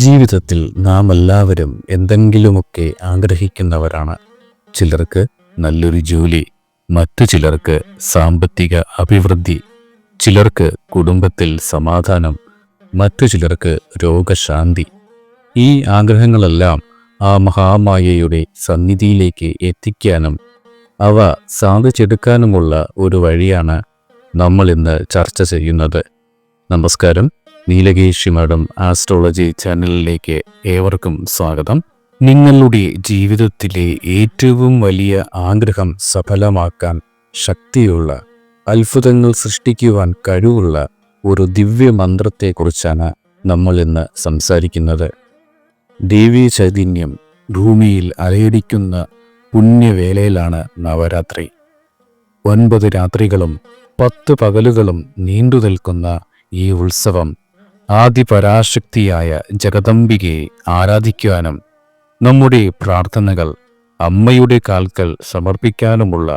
ജീവിതത്തിൽ നാം എല്ലാവരും എന്തെങ്കിലുമൊക്കെ ആഗ്രഹിക്കുന്നവരാണ്. ചിലർക്ക് നല്ലൊരു ജോലി മറ്റു ചിലർക്ക് സാമ്പത്തിക അഭിവൃദ്ധി ചിലർക്ക് കുടുംബത്തിൽ സമാധാനം മറ്റു ചിലർക്ക് രോഗശാന്തി. ഈ ആഗ്രഹങ്ങളെല്ലാം ആ മഹാമായയുടെ സന്നിധിയിലേക്ക് എത്തിക്കാനും അവ സാധിച്ചെടുക്കാനുമുള്ള ഒരു വഴിയാണ് നമ്മൾ ഇന്ന് ചർച്ച ചെയ്യുന്നത്. നമസ്കാരം. നീലകേശി മാഡം ആസ്ട്രോളജി ചാനലിലേക്ക് ഏവർക്കും സ്വാഗതം. നിങ്ങളുടെ ജീവിതത്തിലെ ഏറ്റവും വലിയ ആഗ്രഹം സഫലമാക്കാൻ ശക്തിയുള്ള അത്ഭുതങ്ങൾ സൃഷ്ടിക്കുവാൻ കഴിവുള്ള ഒരു ദിവ്യ മന്ത്രത്തെക്കുറിച്ചാണ് നമ്മൾ ഇന്ന് സംസാരിക്കുന്നത്. ദേവീ ചൈതന്യം ഭൂമിയിൽ അലയടിക്കുന്ന പുണ്യവേലയിലാണ് നവരാത്രി. ഒൻപത് രാത്രികളും പത്ത് പകലുകളും നീണ്ടു നിൽക്കുന്ന ഈ ഉത്സവം ആദിപരാശക്തിയായ ജഗദംബികയെ ആരാധിക്കുവാനും നമ്മുടെ പ്രാർത്ഥനകൾ അമ്മയുടെ കാൽക്കൽ സമർപ്പിക്കാനുമുള്ള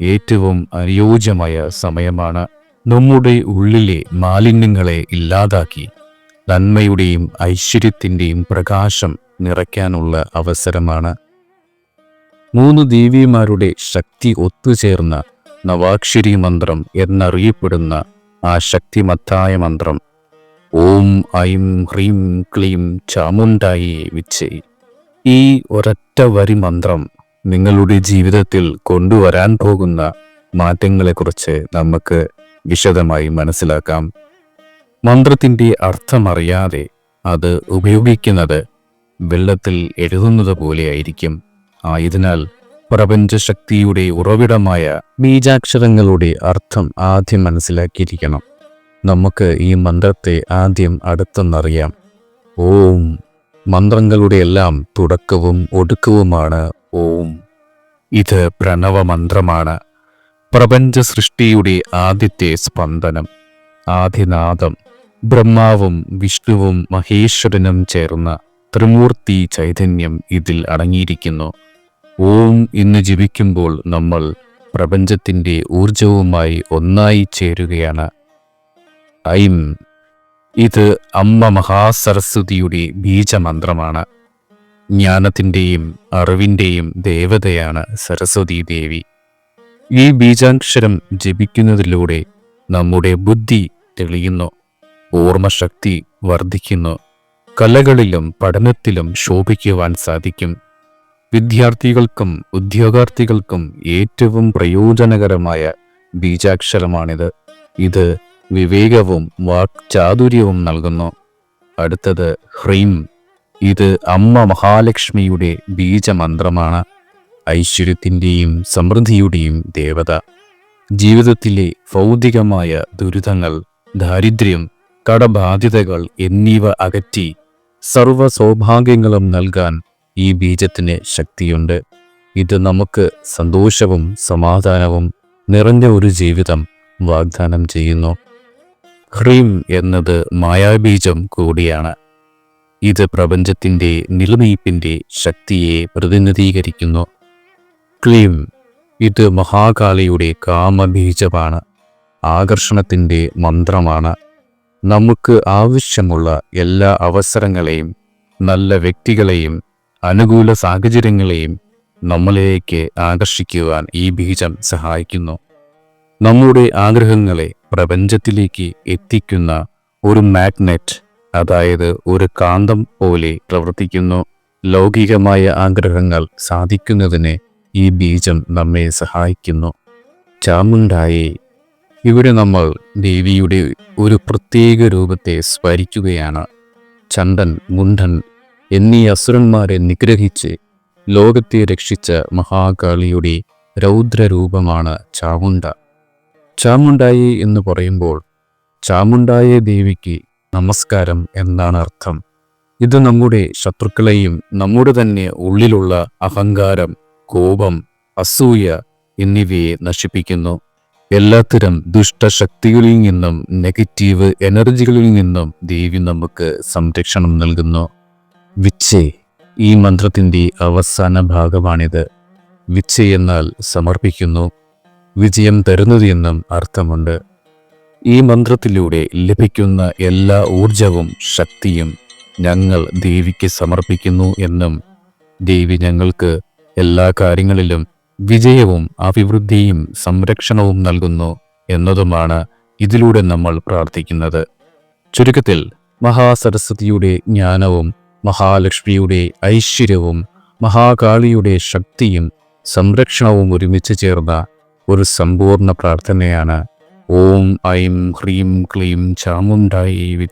ഏറ്റവും അനുയോജ്യമായ സമയമാണ് നമ്മുടെ ഉള്ളിലെ മാലിന്യങ്ങളെ ഇല്ലാതാക്കി നന്മയുടെയും ഐശ്വര്യത്തിന്റെയും പ്രകാശം നിറയ്ക്കാനുള്ള അവസരമാണ്. മൂന്ന് ദേവിമാരുടെ ശക്തി ഒത്തുചേർന്ന നവാക്ഷരി മന്ത്രം എന്നറിയപ്പെടുന്ന ആ ശക്തിമത്തായ മന്ത്രം ഓം ഐം ഹ്രീം ക്ലീം ചാമുണ്ടായി വിച്ചേ. ഈ ഒരൊറ്റ വരി മന്ത്രം നിങ്ങളുടെ ജീവിതത്തിൽ കൊണ്ടുവരാൻ പോകുന്ന മാറ്റങ്ങളെക്കുറിച്ച് നമുക്ക് വിശദമായി മനസ്സിലാക്കാം. മന്ത്രത്തിന്റെ അർത്ഥമറിയാതെ അത് ഉപയോഗിക്കുന്നത് വെള്ളത്തിൽ എഴുതുന്നത് പോലെയായിരിക്കും ആയതിനാൽ പ്രപഞ്ചശക്തിയുടെ ഉറവിടമായ ബീജാക്ഷരങ്ങളുടെ അർത്ഥം ആദ്യം മനസ്സിലാക്കിയിരിക്കണം. നമുക്ക് ഈ മന്ത്രത്തെ ആദ്യം അടുത്തെന്നറിയാം. ഓം. മന്ത്രങ്ങളുടെ എല്ലാം തുടക്കവും ഒടുക്കവുമാണ്. ഓം. ഇത് പ്രണവമന്ത്രമാണ് പ്രപഞ്ച സൃഷ്ടിയുടെ ആദ്യത്തെ സ്പന്ദനം. ആദിനാദം ബ്രഹ്മാവും വിഷ്ണുവും മഹേശ്വരനും ചേർന്ന ത്രിമൂർത്തി ചൈതന്യം ഇതിൽ അടങ്ങിയിരിക്കുന്നു. ഓം ഇന്ന് ജപിക്കുമ്പോൾ നമ്മൾ പ്രപഞ്ചത്തിന്റെ ഊർജവുമായി ഒന്നായി ചേരുകയാണ്. ഐം. ഇത് അമ്മ മഹാസരസ്വതിയുടെ ബീജമന്ത്രമാണ്. ജ്ഞാനത്തിന്റെയും അറിവിന്റെയും ദേവതയാണ് സരസ്വതി ദേവി. ഈ ബീജാക്ഷരം ജപിക്കുന്നതിലൂടെ നമ്മുടെ ബുദ്ധി തെളിയുന്നു ഓർമ്മശക്തി വർദ്ധിക്കുന്നു കലകളിലും പഠനത്തിലും ശോഭിക്കുവാൻ സാധിക്കും. വിദ്യാർത്ഥികൾക്കും ഉദ്യോഗാർത്ഥികൾക്കും ഏറ്റവും പ്രയോജനകരമായ ബീജാക്ഷരമാണിത്. ഇത് വിവേകവും വാക്ചാതുര്യവും നൽകുന്നു. അടുത്തത് ഹ്രീം. ഇത് അമ്മ മഹാലക്ഷ്മിയുടെ ബീജമന്ത്രമാണ്. ഐശ്വര്യത്തിന്റെയും സമൃദ്ധിയുടെയും ദേവത. ജീവിതത്തിലെ ഭൗതികമായ ദുരിതങ്ങൾ ദാരിദ്ര്യം കടബാധ്യതകൾ എന്നിവ അകറ്റി സർവ സൗഭാഗ്യങ്ങളും നൽകാൻ ഈ ബീജത്തിന് ശക്തിയുണ്ട്. ഇത് നമുക്ക് സന്തോഷവും സമാധാനവും നിറഞ്ഞ ഒരു ജീവിതം വാഗ്ദാനം ചെയ്യുന്നു. ഹ്രീം എന്നത് മായാബീജം കൂടിയാണ്. ഇത് പ്രപഞ്ചത്തിന്റെ നിലനിൽപ്പിന്റെ ശക്തിയെ പ്രതിനിധീകരിക്കുന്നു. ക്ലീം ഇത് മഹാകാളിയുടെ കാമബീജമാണ്. ആകർഷണത്തിന്റെ മന്ത്രമാണ്. നമുക്ക് ആവശ്യമുള്ള എല്ലാ അവസരങ്ങളെയും നല്ല വ്യക്തികളെയും അനുകൂല സാഹചര്യങ്ങളെയും നമ്മളിലേക്ക് ആകർഷിക്കുവാൻ ഈ ബീജം സഹായിക്കുന്നു. നമ്മുടെ ആഗ്രഹങ്ങളെ പ്രപഞ്ചത്തിലേക്ക് എത്തിക്കുന്ന ഒരു മാഗ്നറ്റ് അതായത് ഒരു കാന്തം പോലെ പ്രവർത്തിക്കുന്നു. ലൗകികമായ ആഗ്രഹങ്ങൾ സാധിക്കുന്നതിന് ഈ ബീജം നമ്മെ സഹായിക്കുന്നു. ചാമുണ്ടായി ഇവിടെ നമ്മൾ ദേവിയുടെ ഒരു പ്രത്യേക രൂപത്തെ സ്മരിക്കുകയാണ്. ചന്ദൻ മുണ്ടൻ എന്നീ അസുരന്മാരെ നിഗ്രഹിച്ച് ലോകത്തെ രക്ഷിച്ച മഹാകാളിയുടെ രൗദ്രരൂപമാണ് ചാമുണ്ട ചാമുണ്ടായി എന്ന് പറയുമ്പോൾ ചാമുണ്ടായ ദേവിക്ക് നമസ്കാരം എന്നാണ് അർത്ഥം. ഇത് നമ്മുടെ ശത്രുക്കളെയും നമ്മുടെ തന്നെ ഉള്ളിലുള്ള അഹങ്കാരം കോപം അസൂയ എന്നിവയെ നശിപ്പിക്കുന്നു. എല്ലാത്തരം ദുഷ്ടശക്തികളിൽ നിന്നും നെഗറ്റീവ് എനർജികളിൽ നിന്നും ദേവി നമുക്ക് സംരക്ഷണം നൽകുന്നു. വിച്ചേ ഈ മന്ത്രത്തിന്റെ അവസാന ഭാഗമാണിത്. വിച്ചേ എന്നാൽ സമർപ്പിക്കുന്നു. വിജയം തരുന്നത് എന്നും അർത്ഥമുണ്ട്. ഈ മന്ത്രത്തിലൂടെ ലഭിക്കുന്ന എല്ലാ ഊർജവും ശക്തിയും ഞങ്ങൾ ദേവിക്ക് സമർപ്പിക്കുന്നു എന്നും ദേവി ഞങ്ങൾക്ക് എല്ലാ കാര്യങ്ങളിലും വിജയവും അഭിവൃദ്ധിയും സംരക്ഷണവും നൽകുന്നു എന്നതുമാണ് ഇതിലൂടെ നമ്മൾ പ്രാർത്ഥിക്കുന്നത്. ചുരുക്കത്തിൽ മഹാസരസ്വതിയുടെ ജ്ഞാനവും മഹാലക്ഷ്മിയുടെ ഐശ്വര്യവും മഹാകാളിയുടെ ശക്തിയും സംരക്ഷണവും ഒരുമിച്ച് ചേർന്ന ഒരു സമ്പൂർണ പ്രാർത്ഥനയാണ്. ഓം ഐം ഹ്രീം ക്ലീം ചാമുണ്ടായി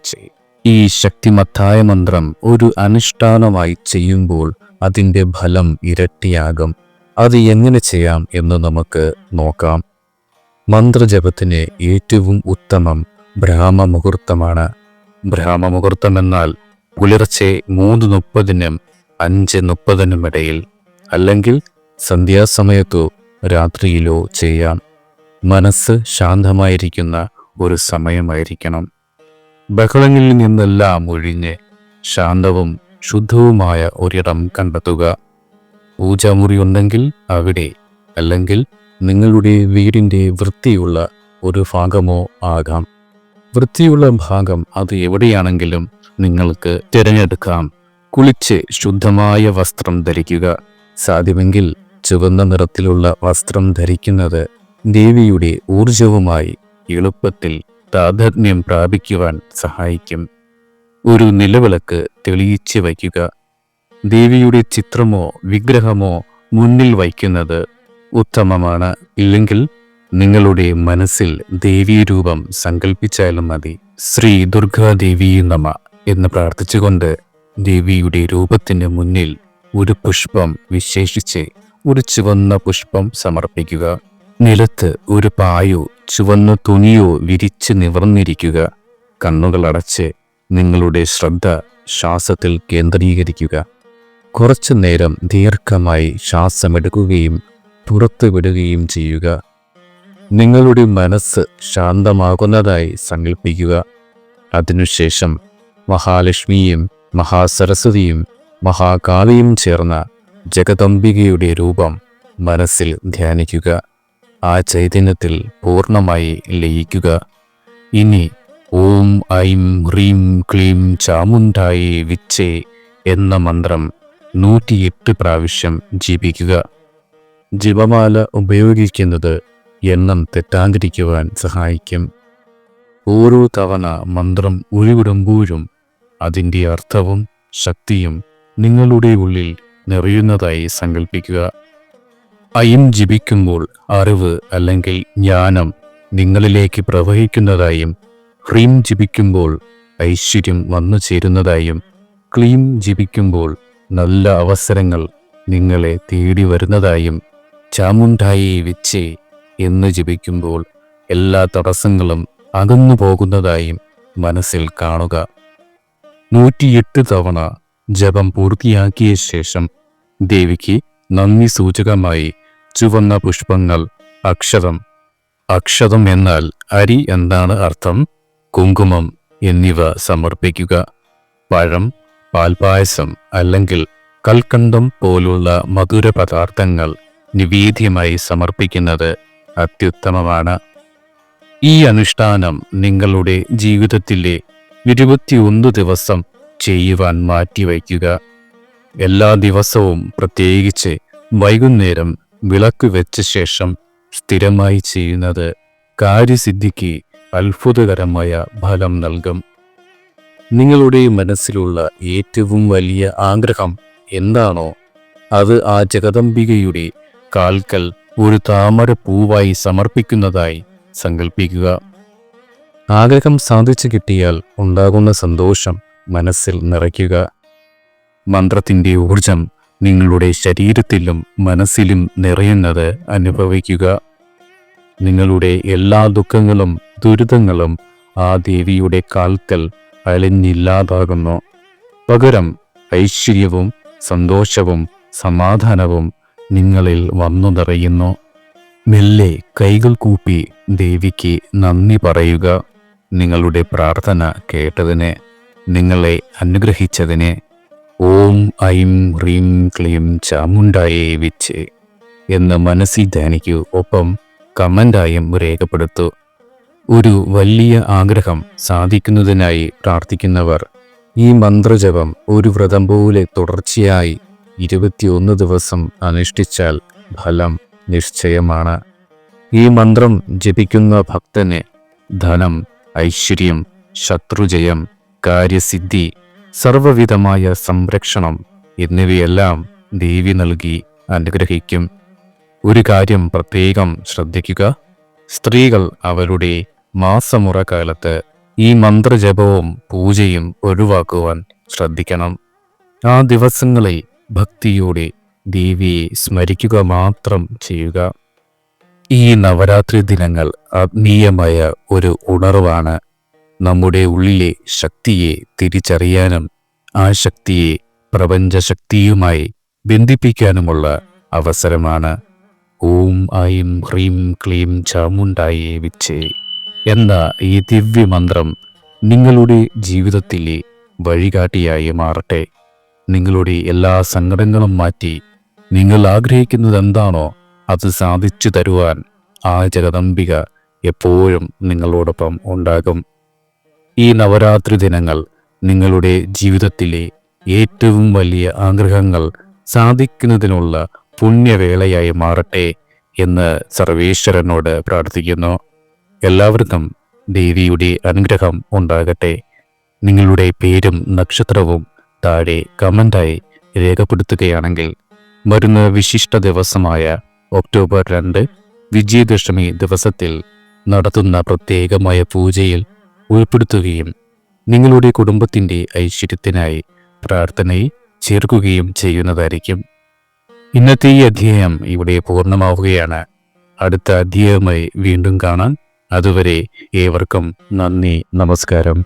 ഈ ശക്തിമത്തായ മന്ത്രം ഒരു അനുഷ്ഠാനമായി ചെയ്യുമ്പോൾ അതിന്റെ ഫലം ഇരട്ടിയാകും. അത് എങ്ങനെ ചെയ്യാം എന്ന് നമുക്ക് നോക്കാം. മന്ത്രജപത്തിന് ഏറ്റവും ഉത്തമം ബ്രാഹ്മമുഹൂർത്തമാണ്. ബ്രാഹ്മമുഹൂർത്തം എന്നാൽ പുലർച്ചെ മൂന്ന് മുപ്പതിനും അഞ്ച് മുപ്പതിനും ഇടയിൽ അല്ലെങ്കിൽ സന്ധ്യാസമയത്തോ രാത്രിയിലോ ചെയ്യാം മനസ്സ് ശാന്തമായിരിക്കുന്ന ഒരു സമയമായിരിക്കണം. ബഹളങ്ങളിൽ നിന്നെല്ലാം ഒഴിഞ്ഞ് ശാന്തവും ശുദ്ധവുമായ ഒരിടം കണ്ടെത്തുക. പൂജാമുറി ഉണ്ടെങ്കിൽ അവിടെ അല്ലെങ്കിൽ നിങ്ങളുടെ വീടിന്റെ വൃത്തിയുള്ള ഒരു ഭാഗമോ ആകാം. വൃത്തിയുള്ള ഭാഗം അത് എവിടെയാണെങ്കിലും നിങ്ങൾക്ക് തിരഞ്ഞെടുക്കാം. കുളിച്ച് ശുദ്ധമായ വസ്ത്രം ധരിക്കുക. സാധ്യമെങ്കിൽ ചുവന്ന നിറത്തിലുള്ള വസ്ത്രം ധരിക്കുന്നത് ദേവിയുടെ ഊർജവുമായി എളുപ്പത്തിൽ താതാത്മ്യം പ്രാപിക്കുവാൻ സഹായിക്കും. ഒരു നിലവിളക്ക് തെളിയിച്ച് വയ്ക്കുക. ദേവിയുടെ ചിത്രമോ വിഗ്രഹമോ മുന്നിൽ വയ്ക്കുന്നത് ഉത്തമമാണ്. ഇല്ലെങ്കിൽ നിങ്ങളുടെ മനസ്സിൽ ദേവീരൂപം സങ്കല്പിച്ചാലും മതി. ശ്രീ ദുർഗാദേവി നമ എന്ന് പ്രാർത്ഥിച്ചുകൊണ്ട് ദേവിയുടെ രൂപത്തിന് മുന്നിൽ ഒരു പുഷ്പം വിശേഷിച്ച് ഒരു ചുവന്ന പുഷ്പം സമർപ്പിക്കുക. നിലത്ത് ഒരു പായോ ചുവന്ന തുണിയോ വിരിച്ച് നിവർന്നിരിക്കുക. കണ്ണുകൾ അടച്ച് നിങ്ങളുടെ ശ്രദ്ധ ശ്വാസത്തിൽ കേന്ദ്രീകരിക്കുക. കുറച്ചു നേരം ദീർഘമായി ശ്വാസമെടുക്കുകയും പുറത്തുവിടുകയും ചെയ്യുക. നിങ്ങളുടെ മനസ്സ് ശാന്തമാകുന്നതായി സങ്കല്പിക്കുക. അതിനുശേഷം മഹാലക്ഷ്മിയും മഹാസരസ്വതിയും മഹാകാളിയും ചേർന്ന ജഗദംബികയുടെ രൂപം മനസ്സിൽ ധ്യാനിക്കുക. ആ ചൈതന്യത്തിൽ പൂർണമായി ലയിക്കുക. ഇനി ഓം ഐം ഹ്രീം ക്ലീം ചാമുണ്ടായി വിച്ചേ എന്ന മന്ത്രം നൂറ്റിയെട്ട് പ്രാവശ്യം ജപിക്കുക. ജപമാല ഉപയോഗിക്കുന്നത് എണ്ണം തെറ്റാതിരിക്കുവാൻ സഹായിക്കും. ഓരോ തവണ മന്ത്രം ഉരുവിടുമ്പോഴും അതിന്റെ അർത്ഥവും ശക്തിയും നിങ്ങളുടെ ഉള്ളിൽ നിറയുന്നതായി സങ്കല്പിക്കുക അയം ജപിക്കുമ്പോൾ അറിവ് അല്ലെങ്കിൽ ജ്ഞാനം നിങ്ങളിലേക്ക് പ്രവഹിക്കുന്നതായും ഹ്രീം ജപിക്കുമ്പോൾ ഐശ്വര്യം വന്നു ചേരുന്നതായും ക്ലീം ജപിക്കുമ്പോൾ നല്ല അവസരങ്ങൾ നിങ്ങളെ തേടി വരുന്നതായും ചാമുണ്ടായി വെച്ചേ എന്ന് ജപിക്കുമ്പോൾ എല്ലാ തടസ്സങ്ങളും അകന്നു പോകുന്നതായും മനസ്സിൽ കാണുക. നൂറ്റിയെട്ട് തവണ ജപം പൂർത്തിയാക്കിയ ശേഷം ദേവിക്ക് നന്ദി സൂചകമായി ചുവന്ന പുഷ്പങ്ങൾ അക്ഷതം. അക്ഷതം എന്നാൽ അരി എന്നാണ് അർത്ഥം. കുങ്കുമം എന്നിവ സമർപ്പിക്കുക. പഴം പാൽപായസം അല്ലെങ്കിൽ കൽക്കണ്ടം പോലുള്ള മധുര പദാർത്ഥങ്ങൾ നിവേദ്യമായി സമർപ്പിക്കുന്നത് അത്യുത്തമമാണ്. ഈ അനുഷ്ഠാനം നിങ്ങളുടെ ജീവിതത്തിലെ ഇരുപത്തിയൊന്ന് ദിവസം ചെയ്യുവാൻ മാറ്റിവയ്ക്കുക. എല്ലാ ദിവസവും പ്രത്യേകിച്ച് വൈകുന്നേരം വിളക്ക് വെച്ച ശേഷം സ്ഥിരമായി ചെയ്യുന്നത് കാര്യസിദ്ധിക്ക് അത്ഭുതകരമായ ഫലം നൽകും. നിങ്ങളുടെ മനസ്സിലുള്ള ഏറ്റവും വലിയ ആഗ്രഹം എന്താണോ അത് ആ ജഗദംബികയുടെ കാൽക്കൽ ഒരു താമര പൂവായി സമർപ്പിക്കുന്നതായി സങ്കല്പിക്കുക ആഗ്രഹം സാധിച്ചു കിട്ടിയാൽ ഉണ്ടാകുന്ന സന്തോഷം മനസ്സിൽ നിറയ്ക്കുക. മന്ത്രത്തിന്റെ ഊർജം നിങ്ങളുടെ ശരീരത്തിലും മനസ്സിലും നിറയുന്നത് അനുഭവിക്കുക. നിങ്ങളുടെ എല്ലാ ദുഃഖങ്ങളും ദുരിതങ്ങളും ആ ദേവിയുടെ കാൽക്കൽ അലിഞ്ഞില്ലാതാകുന്നു. പകരം ഐശ്വര്യവും സന്തോഷവും സമാധാനവും നിങ്ങളിൽ വന്നു നിറയുന്നു മെല്ലെ കൈകൾ കൂപ്പി ദേവിക്ക് നന്ദി പറയുക. നിങ്ങളുടെ പ്രാർത്ഥന കേട്ടതിന് നിങ്ങളെ അനുഗ്രഹിച്ചതിന് ഓം ഐം ഹ്രീം ക്ലീം ചാമുണ്ടായേ വിച്ച് എന്ന് മനസ്സിൽ ധ്യാനിക്കൂ. ഒപ്പം കമന്റായും രേഖപ്പെടുത്തൂ. ഒരു വലിയ ആഗ്രഹം സാധിക്കുന്നതിനായി പ്രാർത്ഥിക്കുന്നവർ ഈ മന്ത്രജപം ഒരു വ്രതം പോലെ തുടർച്ചയായി ഇരുപത്തിയൊന്ന് ദിവസം അനുഷ്ഠിച്ചാൽ ഫലം നിശ്ചയമാണ്. ഈ മന്ത്രം ജപിക്കുന്ന ഭക്തന് ധനം ഐശ്വര്യം ശത്രുജയം കാര്യസിദ്ധി സർവവിധമായ സംരക്ഷണം എന്നിവയെല്ലാം ദേവി നൽകി അനുഗ്രഹിക്കും. ഒരു കാര്യം പ്രത്യേകം ശ്രദ്ധിക്കുക. സ്ത്രീകൾ അവരുടെ മാസമുറ കാലത്ത് ഈ മന്ത്രജപവും പൂജയും ഒഴിവാക്കുവാൻ ശ്രദ്ധിക്കണം. ആ ദിവസങ്ങളിൽ ഭക്തിയോടെ ദേവിയെ സ്മരിക്കുക മാത്രം ചെയ്യുക. ഈ നവരാത്രി ദിനങ്ങൾ ആത്മീയമായ ഒരു ഉണർവാണ്. നമ്മുടെ ഉള്ളിലെ ശക്തിയെ തിരിച്ചറിയാനും ആ ശക്തിയെ പ്രപഞ്ചശക്തിയുമായി ബന്ധിപ്പിക്കാനുമുള്ള അവസരമാണ് ഓം ഐം ഹ്രീം ക്ലീം ചാമുണ്ടായേ വിച്ചേ എന്ന ഈ ദിവ്യമന്ത്രം നിങ്ങളുടെ ജീവിതത്തിലെ വഴികാട്ടിയായി മാറട്ടെ. നിങ്ങളുടെ എല്ലാ സങ്കടങ്ങളും മാറ്റി നിങ്ങൾ ആഗ്രഹിക്കുന്നത് എന്താണോ അത് സാധിച്ചു തരുവാൻ ആ ജഗദംബിക എപ്പോഴും നിങ്ങളോടൊപ്പം ഉണ്ടാകും. ഈ നവരാത്രി ദിനങ്ങൾ നിങ്ങളുടെ ജീവിതത്തിലെ ഏറ്റവും വലിയ ആഗ്രഹങ്ങൾ സാധിക്കുന്നതിനുള്ള പുണ്യവേളയായി മാറട്ടെ എന്ന് സർവേശ്വരനോട് പ്രാർത്ഥിക്കുന്നു. എല്ലാവർക്കും ദേവിയുടെ അനുഗ്രഹം ഉണ്ടാകട്ടെ. നിങ്ങളുടെ പേരും നക്ഷത്രവും താഴെ കമന്റായി രേഖപ്പെടുത്തുകയാണെങ്കിൽ വരുന്ന വിശിഷ്ട ദിവസമായ ഒക്ടോബർ രണ്ട് വിജയദശമി ദിവസത്തിൽ നടത്തുന്ന പ്രത്യേകമായ പൂജയിൽ ഉൾപ്പെടുത്തുകയും നിങ്ങളുടെ കുടുംബത്തിന്റെ ഐശ്വര്യത്തിനായി പ്രാർത്ഥനയിൽ ചേർക്കുകയും ചെയ്യുന്നതായിരിക്കും. ഇന്നത്തെ ഈ അധ്യായം ഇവിടെ പൂർണമാവുകയാണ്. അടുത്ത അധ്യായമായി വീണ്ടും കാണാൻ അതുവരെ ഏവർക്കും നന്ദി നമസ്കാരം.